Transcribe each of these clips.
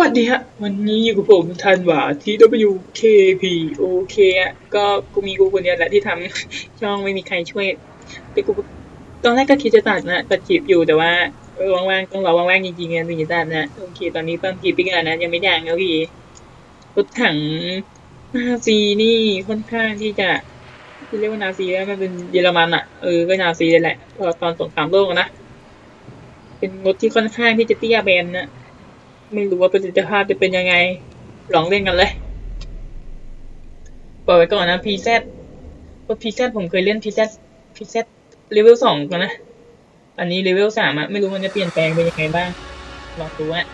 วัสดีฮะ วันนี้อยู่กับผมทันหวา TWKP โอเคอะก็กูมีกูคนเดียวแหละที่ทำช่องไม่มีใครช่วยแต่กูตอนแรกก็คิดจะตัดนะตัดคลิปอยู่แต่ว่าว่างๆต้องรอว่างๆจริงๆนะถึงจะตัดนะโอเคตอนนี้เพิ่มคลิปไปกันนะยังไม่ดังโอเครถถังนาซีนี่ค่อนข้างที่จะที่เรียกว่านาซีแล้วมันเป็นเยอรมันอะเออก็นาซีเลยแหละตอนสงครามโลกนะเป็นรถที่ค่อนข้างที่จะเตี้ยแบนนะ ไม่รู้ว่าประสิทธิภาพจะเป็นยังไง ลองเล่นกันเลยบอกไว้ก่อนนะ PZ ว่า PZ ผมเคยเล่น PZ PZ เซตเลเวลสองกันนะ อันนี้เลเวลสามอะไม่รู้มันจะเปลี่ยนแปลงเป็นยังไงบ้าง ลองดูอะ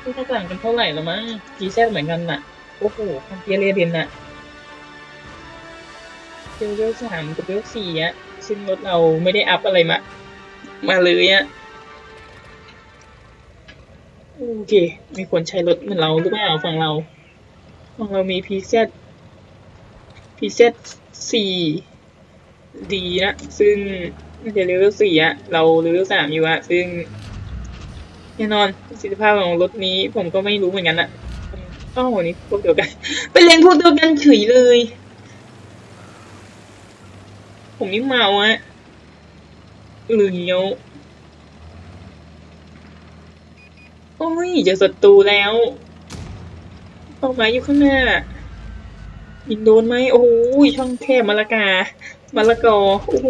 ไม่ต่างกันเท่าไหร่หรอมั้ง PZ เหมือนกันน่ะโอ้โหคันเทียเรียเดนน่ะเลเวลสามกับเลเวลสี่อะซึ่งรถเราไม่ได้อัพอะไรมา มาเลยอะ โอเค มีคนใช้รถเหมือนเราหรือเปล่าฝั่งเราฝั่งเรามี PZ PZ สี่ดีนะ ซึ่งน่าจะเลเวลสี่อะเราเลเวลสามอยู่อะซึ่งแน่นอนประสิทธิภาพของรถนี้ผมก็ไม่รู้เหมือนกันอะอ้าวนี่พวกเดียวกันเป็นเลนพวกเดียวกันเฉยเลย ผมนี่เมาอะเหลียว โอ้ยเจอศัตรูแล้วเป้าหมายอยู่ข้างหน้ายิงโดนไหมโอ้โหช่องแคบมะละกา มะละกอโอ้โห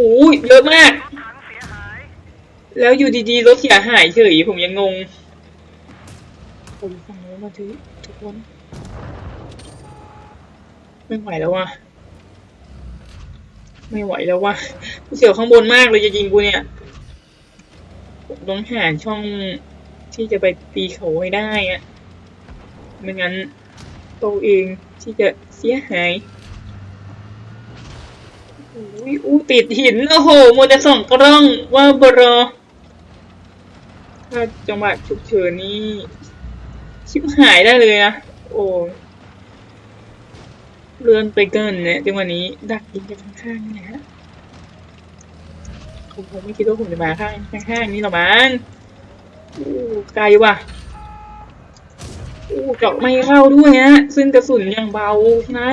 เยอะมาก แล้วอยู่ดีๆรถเสียหายเฉยผมยังงงผมฟังแล้วมาทุกทุกคนไม่ไหวแล้วว่ะไม่ไหวแล้วว่ะเสียวข้างบนมากเลยจะยิงกูเนี่ยผมต้องหาช่อง ที่จะไปตีเขาให้ได้อะไม่งั้นตัวเองที่จะเสียหายอุ้ยอู้ติดหิน โอ้โหโมเดลสองกล้องว่าบรอ ถ้าจังหวะฉุกเฉินนี่ชิบหายได้เลยนะ โอ้เลื่อนไปเกินเนี่ยจังหวะนี้ ดักยิงกันข้างๆนี่นะฮะผมไม่คิดว่าผมจะมาข้างข้างๆนี่หรอกมั้ง อู้ไกลว่ะอู้เจาะไม่เข้าด้วยฮะ ซึ่งกระสุนยังเบานะ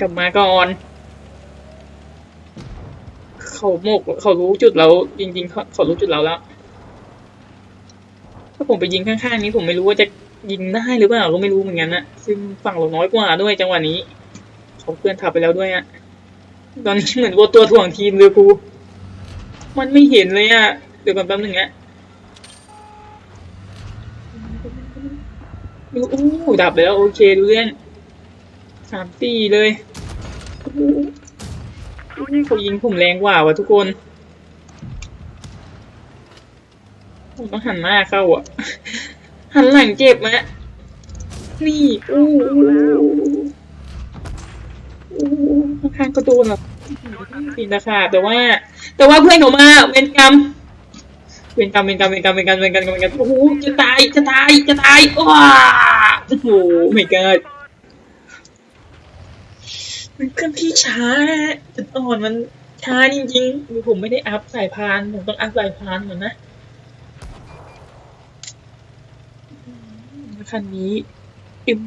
กลับมาก่อน เขาหมกเขารู้จุดเราจริงๆเขาเขารู้จุดเราแล้ว ถ้าผมไปยิงข้างๆนี้ผมไม่รู้ว่าจะยิงได้หรือเปล่าก็ไม่รู้เหมือนกันนะซึ่งฝั่งเราน้อยกว่าด้วยจังหวะนี้เขาเพื่อนทับไปแล้วด้วยอะตอนนี้เหมือนว่าตัวถ่วงทีมเลยครูมันไม่เห็นเลยอะเดี๋ยวก่อนแป๊บหนึงอะ ดูอู้ดับไปแล้วโอเคดูเรื่องสามสี่เลยอู้ยเขายิงผมแรงกว่าวะทุกคนผมต้องหันหน้าเข้าอะ หันหลังเจ็บมะนี่อู้อู้อู้ข้างก็โดนแบบปีนราคาแต่ว่า แต่ว่าเพื่อนผมมาเวรกรรม เวรกรรมเวรกรรมเวรกรรมเวรกรรมเวรกรรมเวรกรรมโอ้โหจะตายจะตายจะตายว้าโอ้โหไม่เกิดมันเคลื่อนที่ช้าจุดอ่อนมันช้าจริงๆคือผมไม่ได้อัพสายพานผมต้องอัพสายพานเหมือนนะคันนี้ M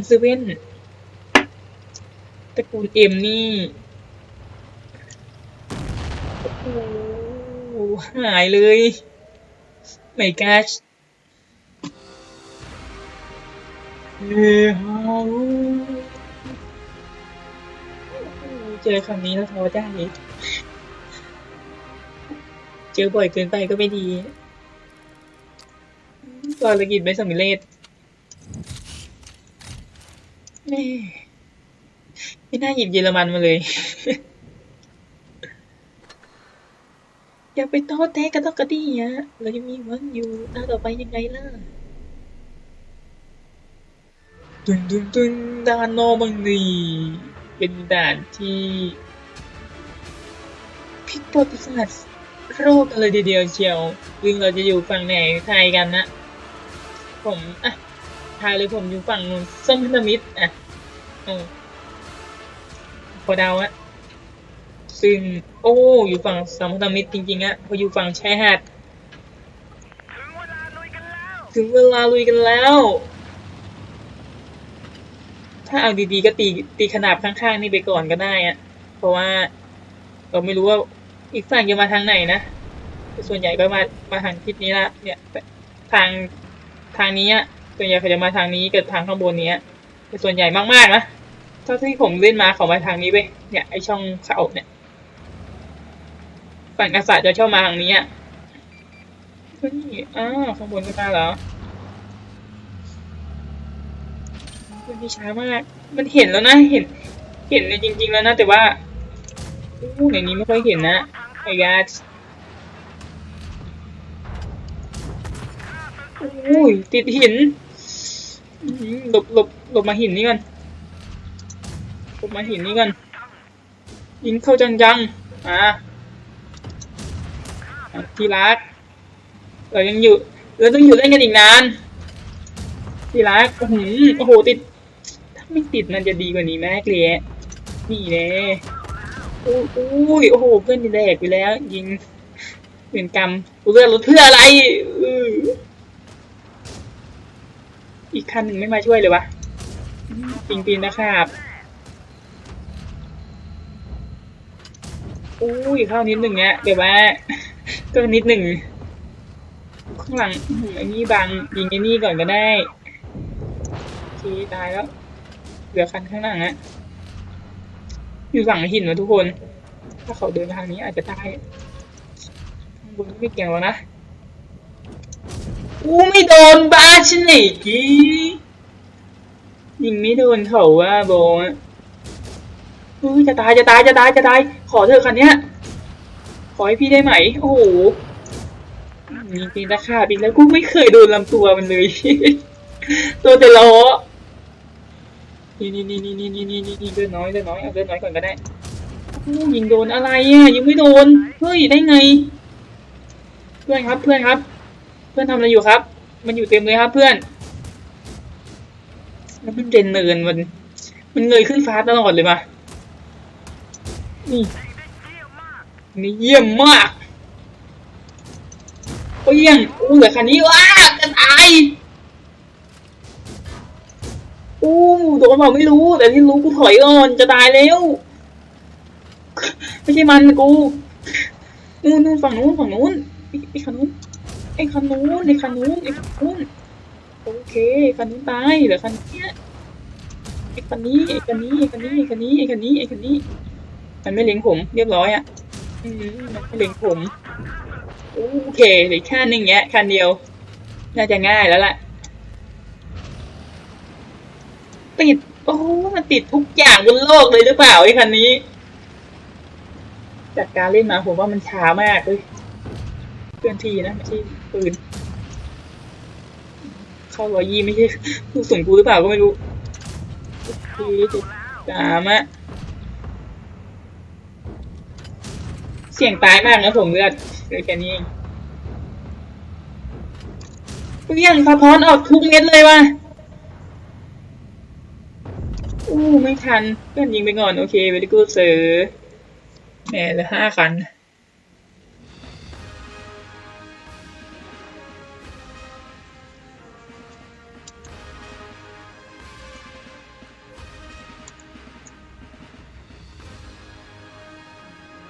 M7 ตระกูล M นี่โอ้โห หายเลย my gosh เฮ้ฮาเจอคำนี้แล้วท้อใจเจอบ่อยเกินไปก็ไม่ดีภารกิจไม่สำเร็จแม่ไม่น่าหยิบเยอรมันมาเลย อย่าไปโทษแท้กันต้องกระดี้อะเรายังมีหวังอยู่ตาต่อไปยังไงล่ะตุนตุนตุนด่านโนบังนีเป็นด่านที่พลิกประวัติศาสตร์โลกกันเลยทีเดียวเชียวซึ่งเราจะอยู่ฝั่งไหนไทยกันนะ ผมอะทายเลยผมอยู่ฝั่งนู้นส้มพันธมิตรอะอืมพอเดาอะ ซึ่ง โอ้ อยู่ฝั่งสัมพันธมิตรจริงๆอะพออยู่ฝั่งชายหาดถึงเวลาลุยกันแล้วถึงเวลาลุยกันแล้ว ถ้าเอาดีๆก็ตีตีขนาบข้างๆนี่ไปก่อนก็ได้อะเพราะว่าเราไม่รู้ว่าอีกฝั่งจะมาทางไหนนะแต่ส่วนใหญ่ก็มามาทางทิศนี้ละเนี่ยทางทางนี้อะส่วนใหญ่เขาจะมาทางนี้กับทางข้างบนนี้แต่ส่วนใหญ่มากๆนะเท่าที่ผมเล่นมาเขามาทางนี้ไปเนี่ยไอช่องเขาเนี่ย ฝั่งกษัตริย์จะเชอบมาทางนี้อะเฮ้ยอ้าวข้างบนก็มาเหรอมันมีช้ามาก มันเห็นแล้วนะ เห็น เห็นในจริง ๆ แล้วนะ แต่ว่าอู้ในนี้ไม่ค่อยเห็นนะไอ้ยาอุ้ยติดหินหลบหลบหลบมาหินนี่ก่อนหลบมาหินนี่ก่อนยิงเข้าจังๆอ่า ที่รัก เรายังอยู่ เราต้องอยู่เล่นกันอีกนาน ที่รักโอ้โหโอ้โหติด ถ้าไม่ติดมันจะดีกว่านี้แม่เกลียนี่แน่อุ้ยโอ้โห เพื่อนแดกไปแล้ว ยิงเวรกรรมกูเลือดรถเพื่ออะไรอีกคันหนึ่งไม่มาช่วยเลยวะปิงปีนนะครับอุ้ยเข้านิดหนึ่งเนี้ยเดี๋ยวว่า ก็นิดหนึ่งข้างหลังอื้อหือไอ้นี่บังยิงไอ้นี่ก่อนก็ได้โอเคตายแล้ว เหลือคันข้างหลังอะอยู่ฝั่งหินนะทุกคน ถ้าเขาเดินทางนี้อาจจะตายข้างบนไม่เกี่ยวแล้วนะอู้ไม่โดนบ้าฉันไหนกี้ยิงไม่โดนเขาว่าโบะอุ้ยจะตายจะตายจะตายจะตาย ขอเถอคันเนี้ย ขอให้พี่ได้ไหม โอ้โหมีปีนตะขาบอีแล้วกูไม่เคยโดนลำตัวมันเลย ตัวแต่ล้อนี่นี่นี่นี่นี่นี่นี่นี่เดินน้อยเดินน้อยเอาเดินน้อยก่อนก็ได้โอ้ยิงโดนอะไรอะ ยังไม่โดน เฮ้ย ได้ไง เพื่อนครับเพื่อนครับ เพื่อนทำอะไรอยู่ครับ มันอยู่เต็มเลยครับเพื่อนแล้วมันเด่นเนินมัน มันเงยขึ้นฟ้าตลอดเลยมานี่ นี่เยี่ยมมากเปี้ยงอู้เหลือคันนี้ว้าจะตายอู้โดนเปล่าไม่รู้ แต่ที่รู้กูถอยก่อนจะตายแล้วไม่ใช่มันกูนู่นนู่นฝั่งนู้นฝั่งนู้นไอ้คันนู้นไอ้คันนู้นไอ้คันนู้นไอ้คันนู้นโอเคคันนู้นตายเหลือคันเนี้ยไอ้คันนี้ไอ้คันนี้ไอ้คันนี้ไอ้คันนี้ไอ้คันนี้ไอ้คันนี้มันไม่เล็งผมเรียบร้อยอะ เล็งผมโอเคหลือแค่นึงเงี้ยคันเดียว น่าจะง่ายแล้วล่ะ ติด โอ้มันติดทุกอย่างบนโลกเลยหรือเปล่าไอ้คันนี้ จากการเล่นมาผมว่ามันช้ามากเลยเคลื่อนที่นะไม่ใช่ปืนเข้ารอยยี่ไม่ใช่ผู้ส่งกูหรือเปล่าก็ไม่รู้ทีจุดสามอะ เสี่ยงตายมากนะผมเลือดเลือดแค่นี้เลี้ยงสะท้อนออกทุกเม็ดเลยว่ะอู้ไม่ทันเพื่อนยิงไปก่อน โอเคเวลิกูเซอร์แหมเหลือห้าคัน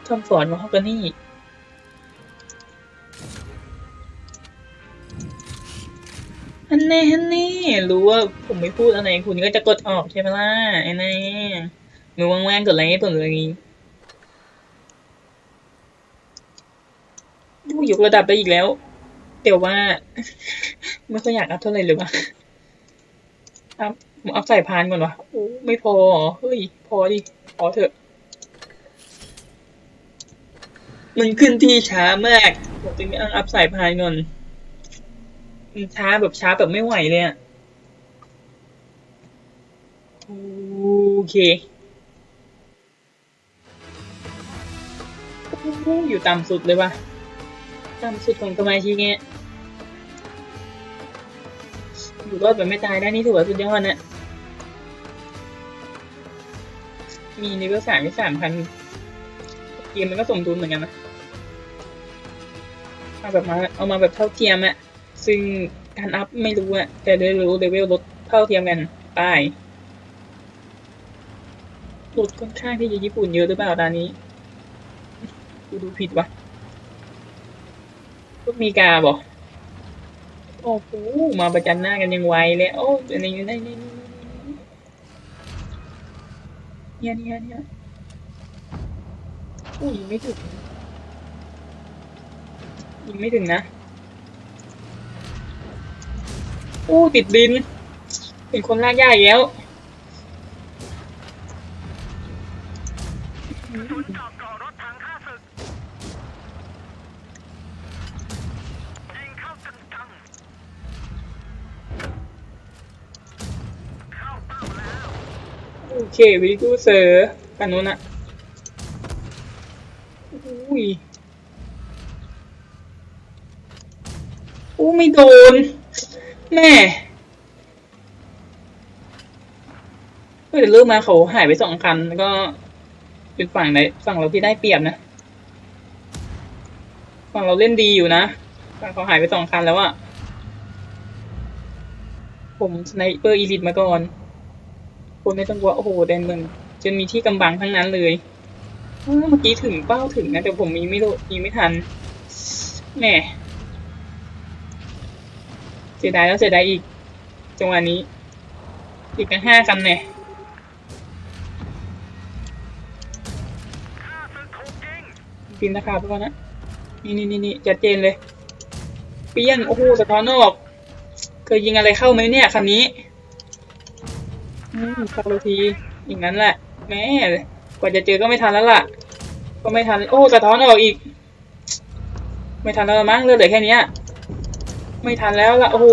ทำสอนมาฮอกกานี่ฮันเน่ฮันเน่รู้ว่าผมไม่พูดอะไรคุณก็จะกดออกใช่ไหมล่ะไอ้แน่หนูว่างๆกดไลค์ให้ผมเลยดูยกระดับได้อีกแล้วแต่ว่า ไม่ค่อยอยากอัพเท่าไหร่เลยวะอัพผมอัพใส่พานก่อนวะโอ้ไม่พอเหรอเฮ้ย พอดิ พอเถอะ มันขึ้นที่ช้ามากผมจึงต้องอัพสายพานก่อนมันช้าแบบช้าแบบไม่ไหวเลยอะโอเค อยู่ต่ำสุดเลยว่ะต่ำสุดของสมาชิกเนี้ยอยู่รอดแบบไม่ตายได้นี่ถือว่าสุดยอดนะมีนิเวลสามที่สามพันเกมมันก็สมดุลเหมือนกันนะ เอาแบบมาเอามาแบบเท่าเทียมอะซึ่งการอัพไม่รู้อะแต่ได้รู้เลเวลลดเท่าเทียมกันไปลดค่อนข้างที่จะญี่ปุ่นเยอะหรือเปล่าตอนนี้กูดูผิดวะพวกมีกาบอกโอ้โหมาประจันหน้ากันยังไวเลยโอ้อันนี้นี่นี่นี่เนี่ยเนี่ยเนี่ยโอ้ยไม่ถึง ยิงไม่ถึงนะโอ้ติดดิน เป็นคนลากย่าอีกแล้วศูนย์จอบก่อรถถังข้าศึกยิงเข้าจังๆเข้าเป้าแล้วโอเควิกูเซอร์กันนู้นอะอุ้ยอู้ ไม่โดน แม่เฮ้ยแต่เริ่มมาเขาหายไปสองคันแล้วก็เป็นฝั่งไหนฝั่งเราที่ได้เปรียบนะ ฝั่งเราเล่นดีอยู่นะฝั่งเขาหายไปสองคันแล้วอะผมสไนเปอร์อีลิทมาก่อนคนไม่ต้องกลัวโอ้โหแดนเมืองจนมีที่กำบังทั้งนั้นเลยเมื่อกี้ถึงเป้าถึงนะแต่ผมยิงไม่โดนยิงไม่ทันแหม่ เสียดายแล้วเสียดายอีก จังหวะนี้ อีกกันห้ากันเนี่ยข้าศึกถูกยิงปีนราคาไปก่อนนะ นี่นี่นี่นี่จัดเจนเลย เปี้ยงโอ้โหสะท้อนออก เคยยิงอะไรเข้าไหมเนี่ยคันนี้ อืมสักทีอย่างนั้นแหละ แม่กว่าจะเจอก็ไม่ทันแล้วล่ะ ก็ไม่ทัน โอ้สะท้อนออกอีก ไม่ทันแล้วมั้งเลือเหลือแค่นี้ ไม่ทันแล้วละโอ้โห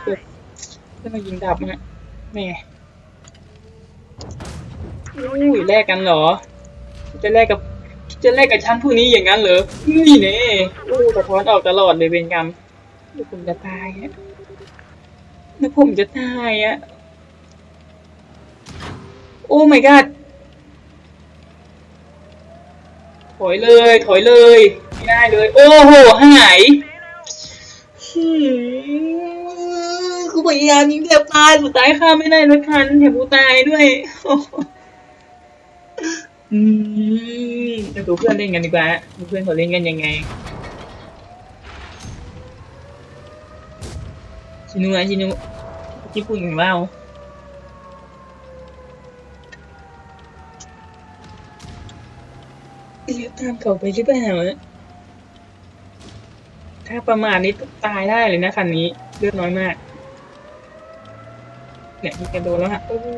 เพื่อนมายิงดับนะแม่อุ้ยแลกกันเหรอ จะแลกกับ จะแลกกับชั้นผู้นี้อย่างนั้นเหรอ นี่เน่โอ้สะท้อนออกตลอดเลยเวรกรรมเดี๋ยวผมจะตายอะเดี๋ยวผมจะตายอะโอ้ my god ถอยเลย ถอยเลย ไม่ได้เลย โอ้โหหายหืม กูพยายามยิงแทบตายสุดท้ายฆ่าไม่ได้สักคันแถมกูตายด้วยอืมเดี๋ยวดูเพื่อนเล่นกันดีกว่าดูเพื่อนเขาเล่นกันยังไงชินุอะชินุญี่ปุ่นของเราเลี้ยวตามเขาไปหรือเปล่าอ ถ้าประมาทนี้ตายได้เลยนะคันนี้เลือดน้อยมากเนี่ยมีกระโดนแล้วฮะโอ้โห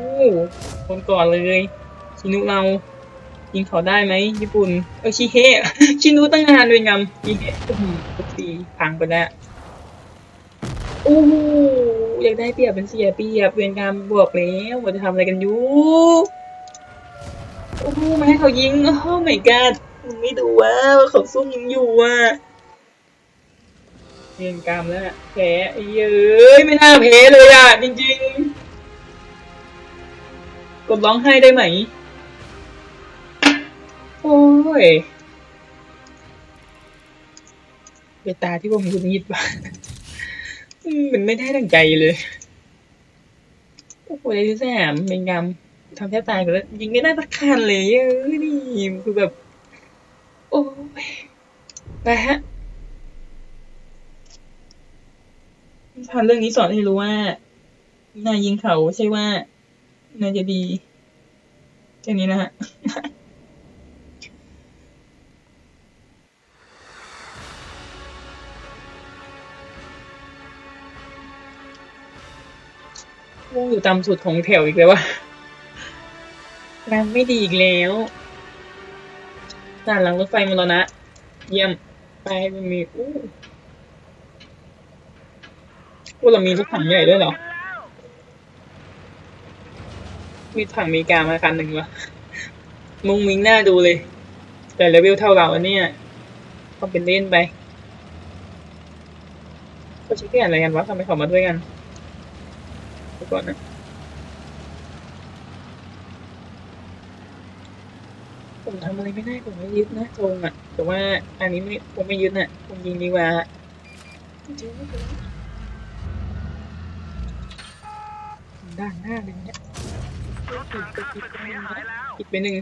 คนก่อนเลยชินุเรายิงเขาได้ไหมญี่ปุ่นเออชิเฮะชินุตั้งนานเลยงำชิเฮะโอ้โหทุกทีพังไปแล้วโอ้โหอยากได้เปรียบเป็นเสียเปรียบเวรกรรมบวกแล้วว่าจะทำอะไรกันอยู่โอ้โหมาให้เขายิงโอ้ my god มึงไม่ดูว่าเขาซุ่มยิงอยู่อะ เรียนกรรมแล้วอะแพ้ไอ้เย้ยไม่น่าแพ้เลยอะ จริงๆ กดร้องไห้ได้ไหม โอ้ยเวตาที่ผมหงุดหงิดว่ะอืมมันไม่ได้ดังใจเลยโอ้โหเลยที่แสมเป็นกรรมทำแทบตายกันแล้วยิงไม่ได้สักคันเลยเอ้ยนี่คือแบบ โอ้ยไปฮะ ผ่านเรื่องนี้สอนให้รู้ว่า นายยิงเขาใช่ว่านายจะดีแค่นี้นะฮะโอ้อยู่ตามสุดของแถวอีกแล้ววะรางไม่ดีอีกแล้วด่านหลังรถไฟมรณะ เยี่ยม ไปมันมีอู้ อู้เรามีรถถังใหญ่ด้วยเหรอ มีถังอเมริกามาคันหนึ่งวะมุงมิงหน้าดูเลย แต่เลเวลเท่าเราอันเนี้ยต้องเป็นเล่นไปเขาชื่ออะไรกันวะทำไมเขามาด้วยกันเดี๋ยวก่อนนะผมทำอะไรไม่ได้ผมไม่ยึดนะธงอะ แต่ว่าอันนี้ไม่ผมไม่ยึดน่ะผมยิงดีกว่าจริงๆไม่เป็นไร ด้านหน้าเลยเนี่ยรถถังข้าศึกเสียหายแล้วอีกไปหนึ่ง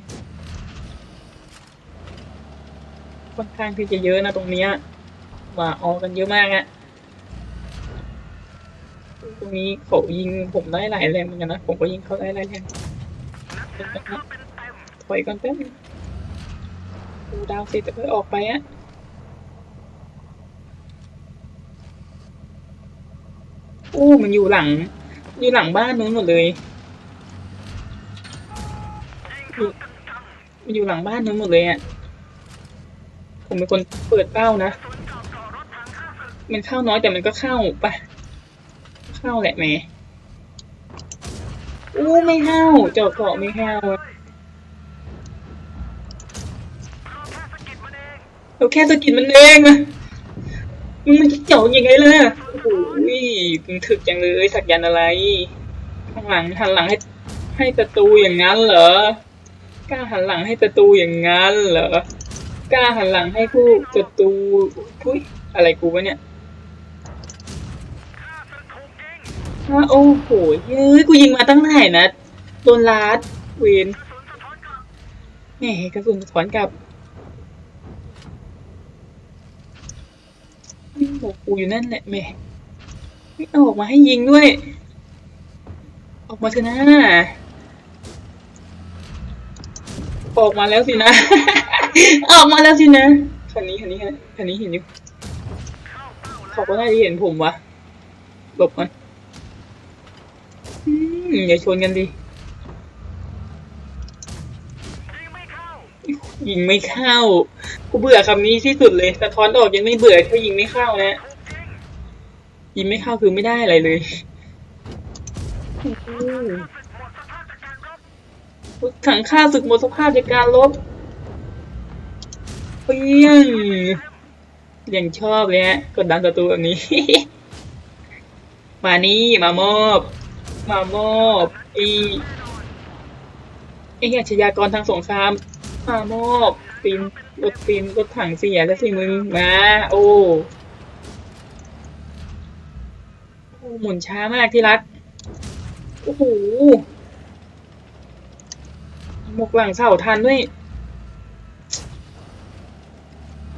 ค่อนข้างที่จะเยอะนะตรงเนี้ยว่าออกกันเยอะมากอะตรงนี้เขายิงผมได้หลายแรงเหมือนกันนะ ผมก็ยิงเขาได้หลายแรงนับแสนเข้าเป็นเต็มถอยก่อนแป๊บนึงดูดาวเสร็จจะค่อยออกไปอะอู้มันอยู่หลัง อยู่หลังบ้านนู้นหมดเลยยิงเข้าเต็มมันอยู่หลังบ้านนู้นหมดเลยอะผมเป็นคนเปิดเป้านะๆศูนย์จอบก่อรถถังข้าศึกมันเข้าน้อยแต่มันก็เข้าไปะเข้าแหละแหม่อู้ไม่เข้าเจาะเกาะไม่เข้าเราแค่สะกิดมันเองเราแค่สะกิดมันเองอะมึงมันจะเจาะยังไงล่ะ โอ้โหมึงถึกจังเลยสักยันอะไร ข้างหลังหันหลังให้ ให้ศัตรูอย่างนั้นเหรอกล้าหันหลังให้ศัตรูอย่างนั้นเหรอกล้าหันหลังให้คู่ศัตรูพุ้ยอะไรกูวะเนี่ยฮะโอ้โหเฮ้ยกูยิงมาตั้งไหนนะโดนลาดเวนนย์สะท้อนกลับแหมกระสุนสะท้อนกลับนี่บอกกูอยู่นั่นแหละแม่ ไม่เอาออกมาให้ยิงด้วย ออกมาเถอะนะ ออกมาแล้วสินะ ออกมาแล้วสินะคันนี้คันนี้คันนี้เห็นอยู่เข้าเป้าแล้วเขาก็น่าจะเห็นผมวะหลบมันอืมอย่าชนกันดิยิงไม่เข้ายิงไม่เข้า กูเบื่อคำนี้ที่สุดเลย สะท้อนออกยังไม่เบื่อเท่ายิงไม่เข้านะถูก ยิงยิงไม่เข้าคือไม่ได้อะไรเลยขังฆ่าศึกหมดสภาพจากการลบเปี้ยงยังชอบเลยฮะกดดันศัตรูแบบนี้ มานี่มามอบ มามอบอีไอ้อาชญากรทางสงคราม มามอบปีนรถปีนรถถังเสียแล้วสิมึงมาโอ้โอ้ หมุนช้ามากที่รักโอ้โหหมกหลังเสาทันด้วย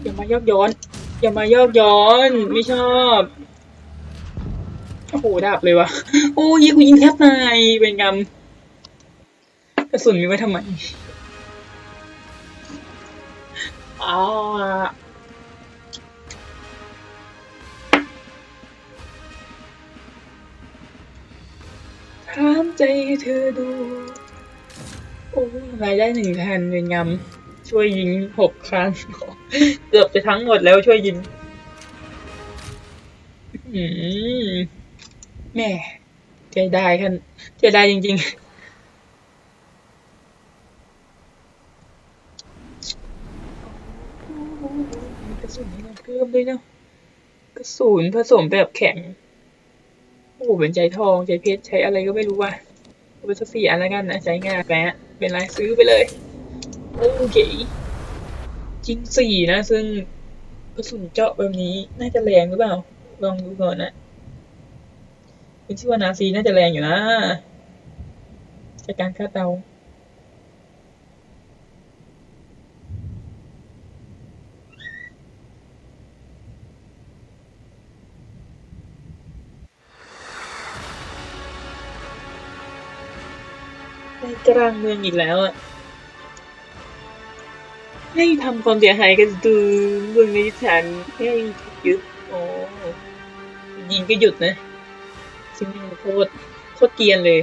อย่ามายอกย้อน อย่ามายอกย้อน ไม่ชอบ โอ้โหดับเลยวะโอ้ยกูยิงแทบตายเป็นกรรมกระสุนมีไว้ทำไมอ้า ถามใจเธอดู โอ้รายได้หนึ่งพันเป็นงำช่วยยิงหกครั้ง เกือบจะทั้งหมดแล้วช่วยยิงแม่ใจได้คันใจได้จริง ๆกระสุนให้เราเพิ่มด้วยเนาะกระสุนผสมแบบแข็ง โอ้เป็นใจทองใจเพชรใช้อะไรก็ไม่รู้ว่ะเปสักสี่อันแล้วกันนะใช้งานแปะเป็นไรซื้อไปเลยโอเคจริงสี่นะ ซึ่งกระสุนเจาะแบบนี้น่าจะแรงหรือเปล่า ลองดูก่อนนะเป็นชื่อว่านาซีน่าจะแรงอยู่นะจากการฆ่าเตา กลางเมืองอีกแล้วอะ ให้ทำความเสียหายกันดูเมืองนี้ฉันให้หยุดโอ้ยิงก็หยุดนะซึ่งโคตรโคตรเกียนเลย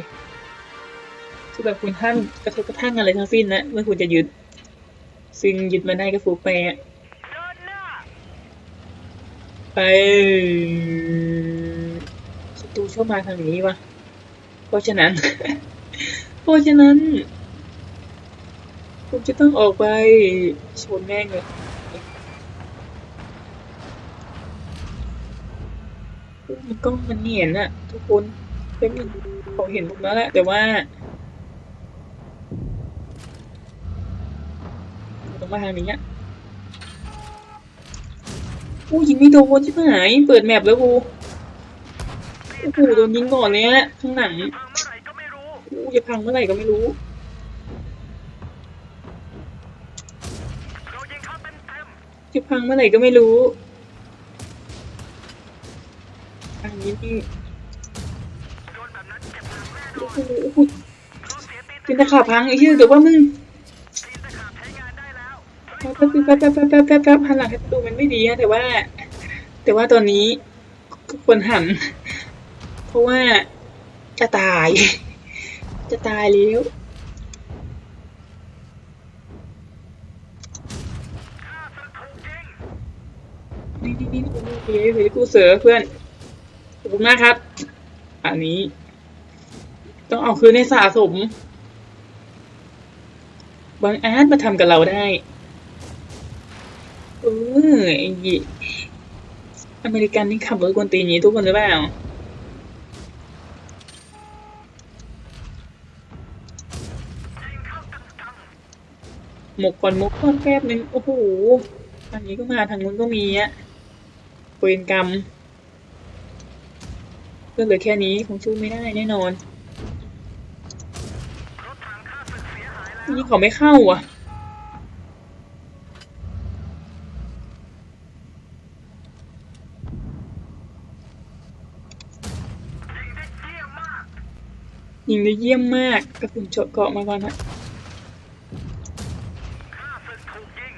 คือแบบคุณท่านกระทบกระทั่งอะไรทั้งสิ้นนะเมื่อคุณจะยึด ซึ่งยึดมาได้ก็ฟูไปอะไปศัตรูชอบมาทางนี้วะเพราะฉะนั้น ราะฉะนั้น ผมจะต้องออกไปชนแม่งเลยมันกล้องมันเห็นอะทุกคนเป็นเขาเห็นผมแล้วแหละแต่ว่าต้องมาทางนี้อะอู้ยิงไม่โดนใช่ไหมเปิดแมปแล้วกูโอ้โหโดนยิงก่อนเลยอะข้างหลัง ก็อู้จะพังเมื่อไหร่ก็ไม่รู้เรายิงเข้าเต็มเต็มจะพังเมื่อไหร่ก็ไม่รู้อันนี้นี่โดนแบบนั้นเจ็บหนักแน่นโอ้อนโหโอ้โหเราเสียตีนเป็นตะขาบพังไอ้เหี้ยเดี๋ยวว่ามึงตีนตะขาบใช้งานได้แล้วแป๊บแป๊บแป๊บแป๊บแป๊บแป๊บแป๊บหันหลังให้ประตูมันไม่ดีอะแต่ว่า แต่ว่าตอนนี้ก็ควรหัน เพราะว่าจะตาย จะตายแล้วข้าศึกถูกยิงนี่นี่นี่กูเสือเพื่อน ขอบคุณมากครับ อันนี้ ต้องเอาคืนในสะสม บางอาร์ตมาทำกับเราได้ เออไอ้อเมริกันนี่ขับรถกวนตีนนี้ทุกคนหรือเปล่า ยิงเข้าเต็มเต็ม หมกก่อนหมกก่อนแป๊บนึงโอ้โหทางนี้ก็มาทางนู้นก็มีอะเวรกรรมเรื่องเหลือแค่นี้คงสู้ไม่ได้แน่นอนนี่เขาไม่เข้าอะยิงได้เยี่ยมมากยิงได้เยี่ยมมากกระสุนเจาะเกาะมาก่อนฮะ ข้าศึกถูกยิง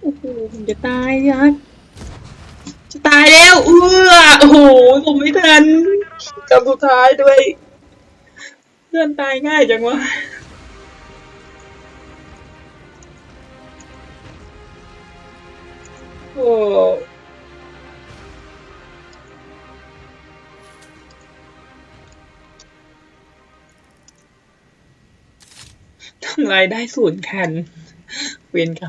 โอ้โหผม จะตายยักจะตายแล้วเออโอ้โหผมไม่ทันกับสุดท้ายด้วย เพื่อนตายง่ายจังวะโอ้ทำลายได้ศูนย์คัน เวียนครับ